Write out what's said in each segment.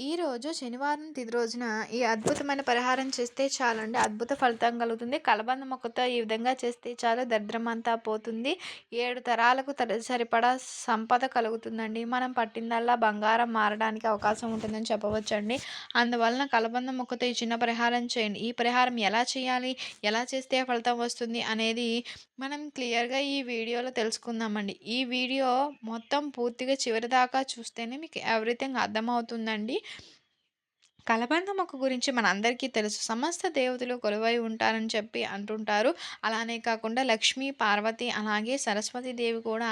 ఈరోజు శనివారం తిది రోజున ఈ అద్భుతమైన పరిహారం చేస్తే చాలండి. అద్భుత ఫలితం కలుగుతుంది. కలబంద మొక్కతో ఈ విధంగా చేస్తే చాలు. దరిద్రం అంతా పోతుంది. ఏడు తరాలకు సరిపడా సంపద కలుగుతుందండి. మనం పట్టిందల్లా బంగారం మారడానికి అవకాశం ఉంటుందని చెప్పవచ్చండి. అందువలన కలబంద మొక్కతో ఈ చిన్న పరిహారం చేయండి. ఈ పరిహారం ఎలా చేయాలి? ఎలా చేస్తే ఫలితం వస్తుంది? అనేది మనం క్లియర్గా ఈ వీడియోలో తెలుసుకుందామండి. ఈ వీడియో మొత్తం పూర్తిగా చివరి దాకా చూస్తేనే మీకు ఎవ్రీథింగ్ అర్థమవుతుందండి. కలబంద మొక్క గురించి మనందరికీ తెలుసు. సమస్త దేవతలు కొలువై ఉంటారని చెప్పి అంటుంటారు. అలానే కాకుండా లక్ష్మీ పార్వతి అలాగే సరస్వతి దేవి కూడా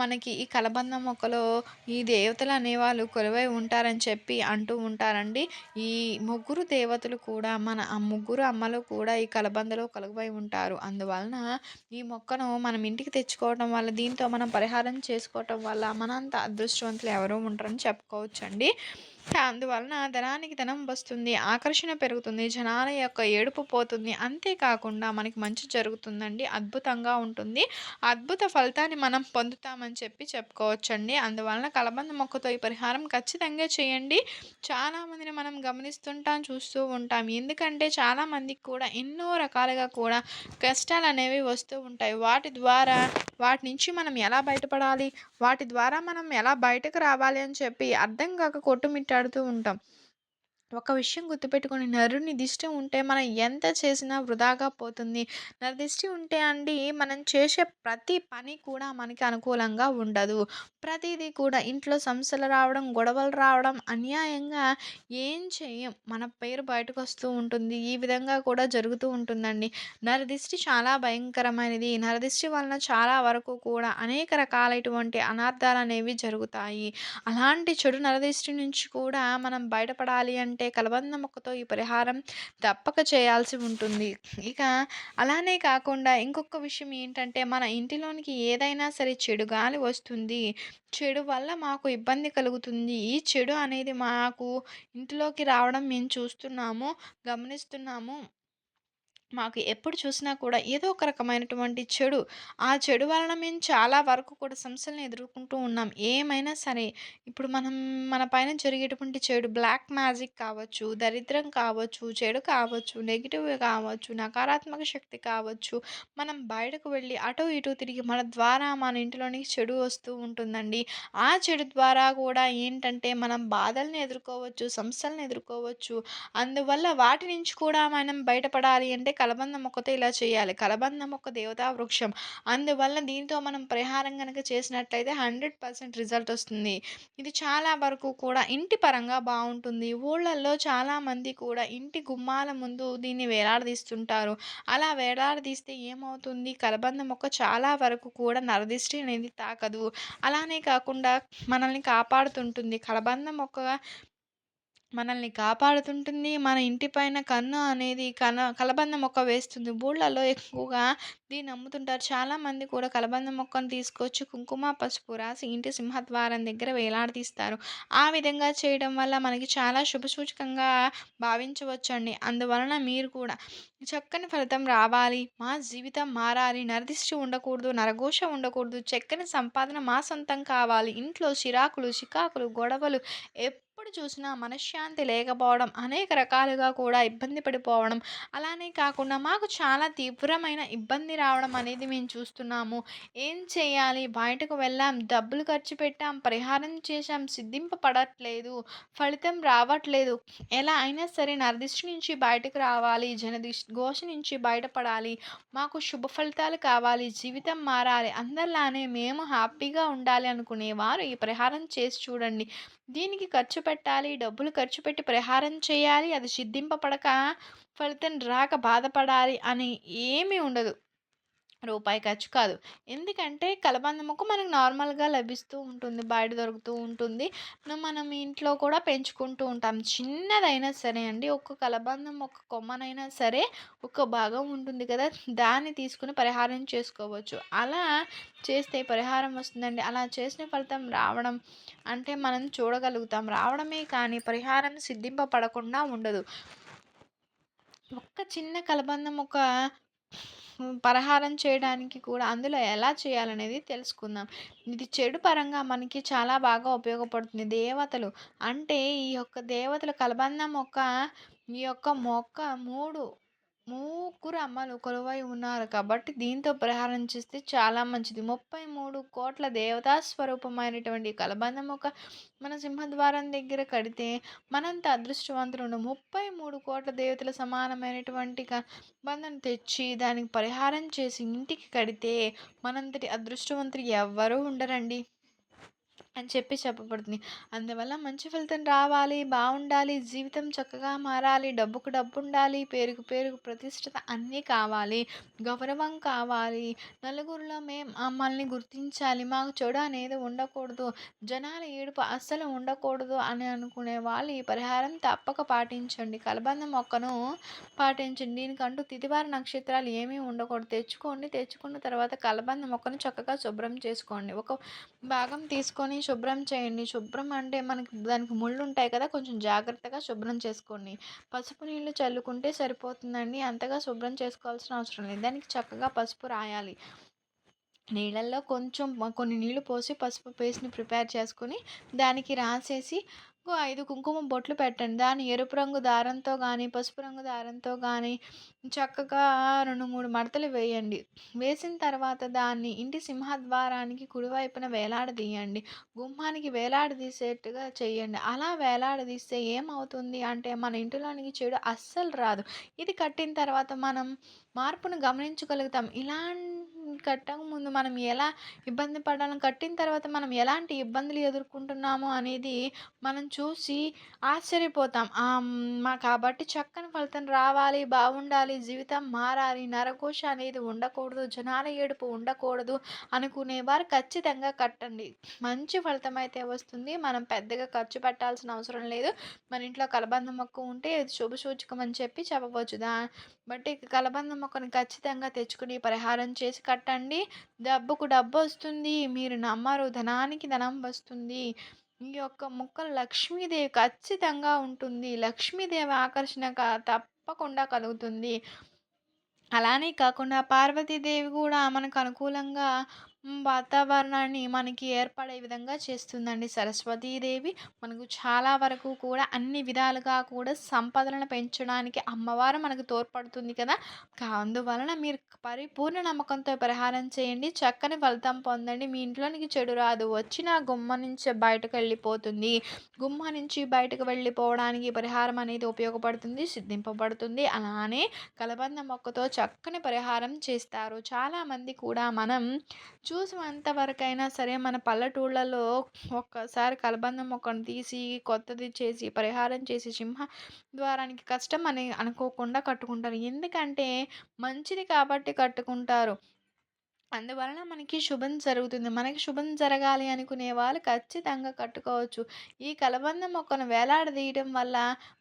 మనకి ఈ కలబంద మొక్కలో ఈ దేవతలు అనేవాళ్ళు కొలువై ఉంటారని చెప్పి అంటూ ఉంటారండి. ఈ ముగ్గురు దేవతలు కూడా మన ఆ ముగ్గురు అమ్మలు కూడా ఈ కలబందలో కొలువై ఉంటారు. అందువలన ఈ మొక్కను మనం ఇంటికి తెచ్చుకోవడం వల్ల దీంతో మనం పరిహారం చేసుకోవటం వల్ల మనంత అదృష్టవంతులు ఎవరూ ఉంటారని చెప్పుకోవచ్చండి. అందువలన ధనానికి ధనం వస్తుంది ఆకర్షణ పెరుగుతుంది జనాల యొక్క ఏడుపు పోతుంది. అంతేకాకుండా మనకి మంచి జరుగుతుందండి అద్భుతంగా ఉంటుంది. అద్భుత ఫలితాన్ని మనం పొందుతామని చెప్పి చెప్పుకోవచ్చండి. అందువలన కలబంద మొక్కతో ఈ పరిహారం ఖచ్చితంగా చేయండి. చాలామందిని మనం గమనిస్తుంటాం చూస్తూ ఉంటాం. ఎందుకంటే చాలామందికి కూడా ఎన్నో రకాలుగా కూడా కష్టాలు అనేవి వస్తూ ఉంటాయి. వాటి ద్వారా వాటి నుంచి మనం ఎలా బయటపడాలి? వాటి ద్వారా మనం ఎలా బయటకు రావాలి అని చెప్పి అర్థం కాక కొట్టుమిట్ట మాట్లాడుతూ ఉంటాం. ఒక విషయం గుర్తుపెట్టుకుని నరుని దిష్టి ఉంటే మనం ఎంత చేసినా వృధాగా పోతుంది. నరదిష్టి ఉంటే అండి మనం చేసే ప్రతి పని కూడా మనకి అనుకూలంగా ఉండదు. ప్రతిదీ కూడా ఇంట్లో సమస్యలు రావడం గొడవలు రావడం అన్యాయంగా ఏం చేయం? మన పేరు బయటకు వస్తూ ఉంటుంది. ఈ విధంగా కూడా జరుగుతూ ఉంటుందండి. నరదిష్టి చాలా భయంకరమైనది. నరదిష్టి వలన చాలా వరకు కూడా అనేక రకాలైనటువంటి అనార్థాలు అనేవి జరుగుతాయి. అలాంటి చెడు నరదిష్టి నుంచి కూడా మనం బయటపడాలి అంటే అంటే కలబంద మొక్కతో ఈ పరిహారం తప్పక చేయాల్సి ఉంటుంది. ఇక అలానే కాకుండా ఇంకొక విషయం ఏంటంటే మన ఇంటిలోనికి ఏదైనా సరే చెడు గాలి వస్తుంది. చెడు వల్ల మాకు ఇబ్బంది కలుగుతుంది. ఈ చెడు అనేది మాకు ఇంటిలోకి రావడం మేము చూస్తున్నాము గమనిస్తున్నాము. మాకు ఎప్పుడు చూసినా కూడా ఏదో ఒక రకమైనటువంటి చెడు. ఆ చెడు వలన మేము చాలా వరకు కూడా సమస్యలను ఎదుర్కొంటూ ఉన్నాం. ఏమైనా సరే ఇప్పుడు మనం మన పైన జరిగేటువంటి చెడు బ్లాక్ మ్యాజిక్ కావచ్చు దరిద్రం కావచ్చు చెడు కావచ్చు నెగిటివ్ కావచ్చు నకారాత్మక శక్తి కావచ్చు మనం బయటకు వెళ్ళి అటు ఇటు తిరిగి మన ద్వారా మన ఇంటిలోనికి చెడు వస్తూ ఉంటుందండి. ఆ చెడు ద్వారా కూడా ఏంటంటే మనం బాధల్ని ఎదుర్కోవచ్చు సమస్యలను ఎదుర్కోవచ్చు. అందువల్ల వాటి నుంచి కూడా మనం బయటపడాలి అంటే కలబంద మొక్కతో ఇలా చేయాలి. కలబంద మొక్క దేవతా వృక్షం. అందువల్ల దీంతో మనం పరిహారం కనుక చేసినట్లయితే హండ్రెడ్ పర్సెంట్ రిజల్ట్ వస్తుంది. ఇది చాలా వరకు కూడా ఇంటి పరంగా బాగుంటుంది. ఊళ్ళల్లో చాలామంది కూడా ఇంటి గుమ్మాల ముందు దీన్ని వేలాడదీస్తుంటారు. అలా వేలాడదీస్తే ఏమవుతుంది? కలబంద మొక్క చాలా వరకు కూడా నరదిష్టి అనేది తాకదు. అలానే కాకుండా మనల్ని కాపాడుతుంటుంది. కలబంద మొక్క మనల్ని కాపాడుతుంటుంది. మన ఇంటి పైన కన్ను అనేది కన కలబంద మొక్క వేస్తుంది. బూళ్ళలో ఎక్కువగా దీన్ని అమ్ముతుంటారు. చాలామంది కూడా కలబంద మొక్కను తీసుకొచ్చి కుంకుమ పసుపు రాసి ఇంటి సింహద్వారం దగ్గర వేలాడదీస్తారు. ఆ విధంగా చేయడం వల్ల మనకి చాలా శుభసూచకంగా భావించవచ్చండి. అందువలన మీరు కూడా చక్కని ఫలితం రావాలి. మా జీవితం మారాలి. నరదిష్టి ఉండకూడదు. నరఘోష ఉండకూడదు. చక్కని సంపాదన మా సొంతం కావాలి. ఇంట్లో చిరాకులు చికాకులు గొడవలు ఎప్పుడు చూసినా మనశ్శాంతి లేకపోవడం అనేక రకాలుగా కూడా ఇబ్బంది పడిపోవడం అలానే కాకుండా మాకు చాలా తీవ్రమైన ఇబ్బంది రావడం అనేది మేము చూస్తున్నాము. ఏం చేయాలి? బయటకు వెళ్ళాం డబ్బులు ఖర్చు పెట్టాం పరిహారం చేశాం సిద్ధింపబడట్లేదు ఫలితం రావట్లేదు. ఎలా అయినా సరే నరదిష్టి నుంచి బయటకు రావాలి జనదిష్ ఘోష నుంచి బయటపడాలి మాకు శుభ ఫలితాలు కావాలి జీవితం మారాలి అందరిలానే మేము హ్యాపీగా ఉండాలి అనుకునేవారు ఈ పరిహారం చేసి చూడండి. దీనికి ఖర్చు పెట్టాలి డబ్బులు ఖర్చు పెట్టి పరిహారం చేయాలి అది సిద్ధింపబడక ఫలితం రాక బాధపడాలి అని ఏమీ ఉండదు. రూపాయి ఖర్చు కాదు. ఎందుకంటే కలబంద మొక్క మనకు నార్మల్గా లభిస్తూ ఉంటుంది బయట దొరుకుతూ ఉంటుంది. మనం ఇంట్లో కూడా పెంచుకుంటూ ఉంటాం. చిన్నదైనా సరే అండి ఒక కలబంద మొక్క కొమ్మనైనా సరే ఒక భాగం ఉంటుంది కదా! దాన్ని తీసుకుని పరిహారం చేసుకోవచ్చు. అలా చేస్తే పరిహారం వస్తుందండి. అలా చేసిన ఫలితం రావడం అంటే మనం చూడగలుగుతాం. రావడమే కానీ పరిహారం సిద్ధింపబడకుండా ఉండదు. ఒక్క చిన్న కలబంద మొక్క పరిహారం చేయడానికి కూడా అందులో ఎలా చేయాలనేది తెలుసుకుందాం. ఇది చెడు పరంగా మనకి చాలా బాగా ఉపయోగపడుతుంది. దేవతలు అంటే ఈ యొక్క దేవతల కలబంద మొక్క ఈ యొక్క మొక్క మూడు ముగ్గురు అమ్మలు కొలువై ఉన్నారు కాబట్టి దీంతో పరిహారం చేస్తే చాలా మంచిది. ముప్పై మూడు కోట్ల దేవతా స్వరూపమైనటువంటి కలబంద ఒక మన సింహద్వారం దగ్గర కడితే మనంత అదృష్టవంతులు ముప్పై మూడు కోట్ల దేవతల సమానమైనటువంటి బంధం తెచ్చి దానికి పరిహారం చేసి ఇంటికి కడితే మనంతటి అదృష్టవంతులు ఎవ్వరూ ఉండరండి. అని చెప్పి చెప్పబడుతుంది. అందువల్ల మంచి ఫలితం రావాలి బాగుండాలి జీవితం చక్కగా మారాలి డబ్బుకు డబ్బు ఉండాలి పేరుకు పేరుకు ప్రతిష్టత అన్నీ కావాలి గౌరవం కావాలి నలుగురిలో మేము మమ్మల్ని గుర్తించాలి మాకు చెడు అనేది ఉండకూడదు జనాల ఏడుపు అస్సలు ఉండకూడదు అని అనుకునే వాళ్ళు ఈ పరిహారం తప్పక పాటించండి. కలబంద మొక్కను పాటించండి. దీనికంటూ తిదివార నక్షత్రాలు ఏమీ ఉండకూడదు. తెచ్చుకోండి తెచ్చుకున్న తర్వాత కలబంద మొక్కను చక్కగా శుభ్రం చేసుకోండి. ఒక భాగం తీసుకొని శుభ్రం చేయండి. శుభ్రం అంటే మనకి దానికి ముళ్ళు ఉంటాయి కదా కొంచెం జాగ్రత్తగా శుభ్రం చేసుకోండి. పసుపు నీళ్ళు చల్లుకుంటే సరిపోతుందండి. అంతగా శుభ్రం చేసుకోవాల్సిన అవసరం లేదు. దానికి చక్కగా పసుపు రాయాలి. నీళ్ళల్లో కొంచెం కొన్ని నీళ్ళు పోసి పసుపు పేస్ట్ని ప్రిపేర్ చేసుకొని దానికి రాసేసి ఐదు కుంకుమ బొట్లు పెట్టండి. దాన్ని ఎరుపు రంగు దారంతో కానీ పసుపు రంగు దారంతో కానీ చక్కగా రెండు మూడు మడతలు వేయండి. వేసిన తర్వాత దాన్ని ఇంటి సింహద్వారానికి కుడివైపున వేలాడదీయండి. గుమ్మానికి వేలాడదీసేట్టుగా చేయండి. అలా వేలాడదీస్తే ఏమవుతుంది అంటే మన ఇంటిలోనికి చెడు అస్సలు రాదు. ఇది కట్టిన తర్వాత మనం మార్పును గమనించగలుగుతాం. ఇలాంటి కట్టక ముందు మనం ఎలా ఇబ్బంది పడాలి కట్టిన తర్వాత మనం ఎలాంటి ఇబ్బందులు ఎదుర్కొంటున్నామో అనేది మనం చూసి ఆశ్చర్యపోతాం. మా కాబట్టి చక్కని ఫలితం రావాలి బాగుండాలి జీవితం మారాలి నరకోశ అనేది ఉండకూడదు జనాల ఏడుపు ఉండకూడదు అనుకునేవారు ఖచ్చితంగా కట్టండి. మంచి ఫలితం అయితే వస్తుంది. మనం పెద్దగా ఖర్చు పెట్టాల్సిన అవసరం లేదు. మన ఇంట్లో కలబంద మొక్క ఉంటే అది శుభసూచకం అని చెప్పి చెప్పవచ్చు. దా బట్టి కలబంద మొక్కను ఖచ్చితంగా తెచ్చుకుని పరిహారం చేసి కట్టండి. డబ్బుకు డబ్బు వస్తుంది. మీరు నమ్మరు. ధనానికి ధనం వస్తుంది. ఈ యొక్క మొక్క లక్ష్మీదేవి ఖచ్చితంగా ఉంటుంది. లక్ష్మీదేవి ఆకర్షణ తప్పకుండా కలుగుతుంది. అలానే కాకుండా పార్వతీదేవి కూడా మనకు అనుకూలంగా వాతావరణాన్ని మనకి ఏర్పడే విధంగా చేస్తుందండి. సరస్వతీదేవి మనకు చాలా వరకు కూడా అన్ని విధాలుగా కూడా సంపదలను పెంచడానికి అమ్మవారు మనకు తోడ్పడుతుంది కదా! అందువలన మీరు పరిపూర్ణ నమ్మకంతో పరిహారం చేయండి. చక్కని ఫలితం పొందండి. మీ ఇంట్లోనికి చెడు రాదు. వచ్చిన గుమ్మ నుంచి బయటకు వెళ్ళిపోతుంది. గుమ్మ నుంచి బయటకు వెళ్ళిపోవడానికి పరిహారం అనేది ఉపయోగపడుతుంది సిద్ధింపబడుతుంది. అలానే కలబంద మొక్కతో చక్కని పరిహారం చేస్తారు. చాలామంది కూడా మనం చూసినంతవరకైనా సరే మన పల్లెటూళ్ళలో ఒక్కసారి కలబంద మొక్కను తీసి కొత్తది చేసి పరిహారం చేసి సింహ ద్వారానికి కష్టం అని అనుకోకుండా కట్టుకుంటారు. ఎందుకంటే మంచిది కాబట్టి కట్టుకుంటారు. అందువలన మనకి శుభం జరుగుతుంది. మనకి శుభం జరగాలి అనుకునే వాళ్ళు ఖచ్చితంగా కట్టుకోవచ్చు. ఈ కలబంద మొక్కను వేలాడదీయడం వల్ల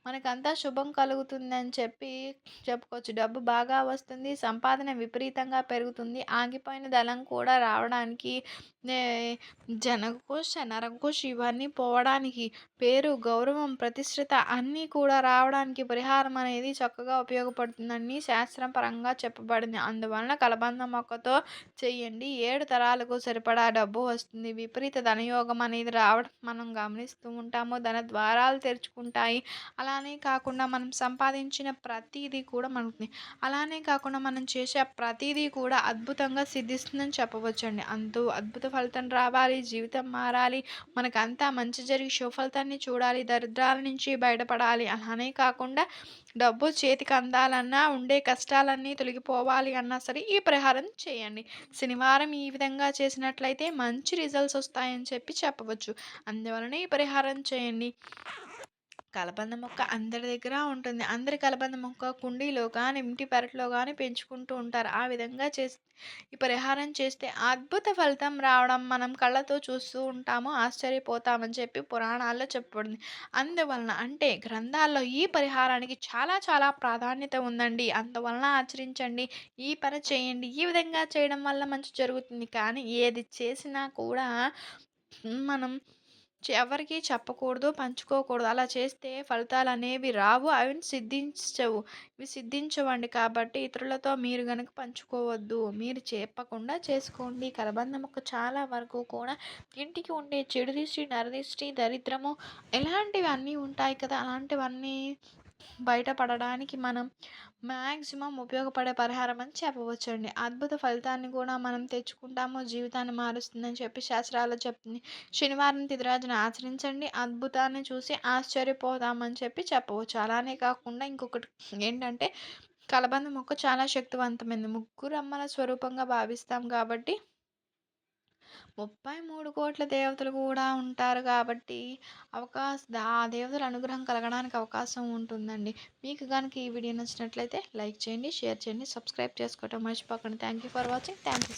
మనకంతా శుభం కలుగుతుందని చెప్పి చెప్పుకోవచ్చు. డబ్బు బాగా వస్తుంది సంపాదన విపరీతంగా పెరుగుతుంది ఆగిపోయిన దళం కూడా రావడానికి జనకు శనరకు ఇవన్నీ పోవడానికి పేరు గౌరవం ప్రతిష్టత అన్నీ కూడా రావడానికి పరిహారం అనేది చక్కగా ఉపయోగపడుతుందని శాస్త్రం పరంగా చెప్పబడింది. అందువలన కలబంద మొక్కతో చేయండి ఏడు తరాలకు సరిపడా డబ్బు వస్తుంది. విపరీత ధనయోగం అనేది రావడం మనం గమనిస్తూ ఉంటాము. ధన ద్వారాలు తెరుచుకుంటాయి. అలానే కాకుండా మనం సంపాదించిన ప్రతిదీ కూడా మనకి. అలానే కాకుండా మనం చేసే ప్రతిదీ కూడా అద్భుతంగా సిద్ధిస్తుందని చెప్పవచ్చండి. అంతూ అద్భుత ఫలితం రావాలి. జీవితం మారాలి. మనకంతా మంచి జరిగి సుఫలితాన్ని చూడాలి. దరిద్రాల నుంచి బయటపడాలి. అలానే కాకుండా డబ్బు చేతికి అందాలన్నా ఉండే కష్టాలన్నీ తొలగిపోవాలి అన్నా సరే ఈ ప్రహారం చేయండి. శనివారం ఈ విధంగా చేసినట్లయితే మంచి రిజల్ట్స్ వస్తాయని చెప్పి చెప్పవచ్చు. అందువలన ఈ పరిహారం చేయండి. కలబంద మొక్క అందరి దగ్గర ఉంటుంది. అందరి కలబంద మొక్క కుండీలో కానీ ఇంటి పెరట్లో కానీ పెంచుకుంటూ ఉంటారు. ఆ విధంగా చేసి ఈ పరిహారం చేస్తే అద్భుత ఫలితం రావడం మనం కళ్ళతో చూస్తూ ఉంటాము ఆశ్చర్యపోతామని చెప్పి పురాణాల్లో చెప్పబడింది. అందువలన అంటే గ్రంథాల్లో ఈ పరిహారానికి చాలా చాలా ప్రాధాన్యత ఉందండి. అందువలన ఆచరించండి ఈ పని చేయండి ఈ విధంగా చేయడం వల్ల మంచి జరుగుతుంది. కానీ ఏది చేసినా కూడా మనం ఎవరికి చెప్పకూడదు, పంచుకోకూడదు. అలా చేస్తే ఫలితాలు అనేవి రావు. అవి సిద్ధించవు. ఇవి సిద్ధించవండి. కాబట్టి ఇతరులతో మీరు కనుక పంచుకోవద్దు. మీరు చెప్పకుండా చేసుకోండి. కలబంద మొక్క చాలా వరకు కూడా ఇంటికి ఉండే చెడు దిష్టి, నరదిష్టి, దరిద్రము ఇలాంటివి అన్నీ ఉంటాయి కదా! అలాంటివన్నీ బయటపడడానికి మనం మ్యాక్సిమం ఉపయోగపడే పరిహారం అని చెప్పవచ్చండి. అద్భుత ఫలితాన్ని కూడా మనం తెచ్చుకుంటాము. జీవితాన్ని మారుస్తుందని చెప్పి శాస్త్రాలు చెప్తుంది. శనివారం తిథి ఆచరించండి. అద్భుతాన్ని చూసి ఆశ్చర్యపోతామని చెప్పి చెప్పవచ్చు. అలానే కాకుండా ఇంకొకటి ఏంటంటే కలబంద మొక్క చాలా శక్తివంతమైంది ముగ్గురు అమ్మల స్వరూపంగా భావిస్తాం కాబట్టి ముప్పై మూడు కోట్ల దేవతలు కూడా ఉంటారు కాబట్టి అవకాశ ఆ దేవతల అనుగ్రహం కలగడానికి అవకాశం ఉంటుందండి. మీకు గనుక ఈ వీడియో నచ్చినట్లయితే లైక్ చేయండి, షేర్ చేయండి, సబ్స్క్రైబ్ చేసుకోవటం మర్చిపోకండి. Thank you for watching. Thank you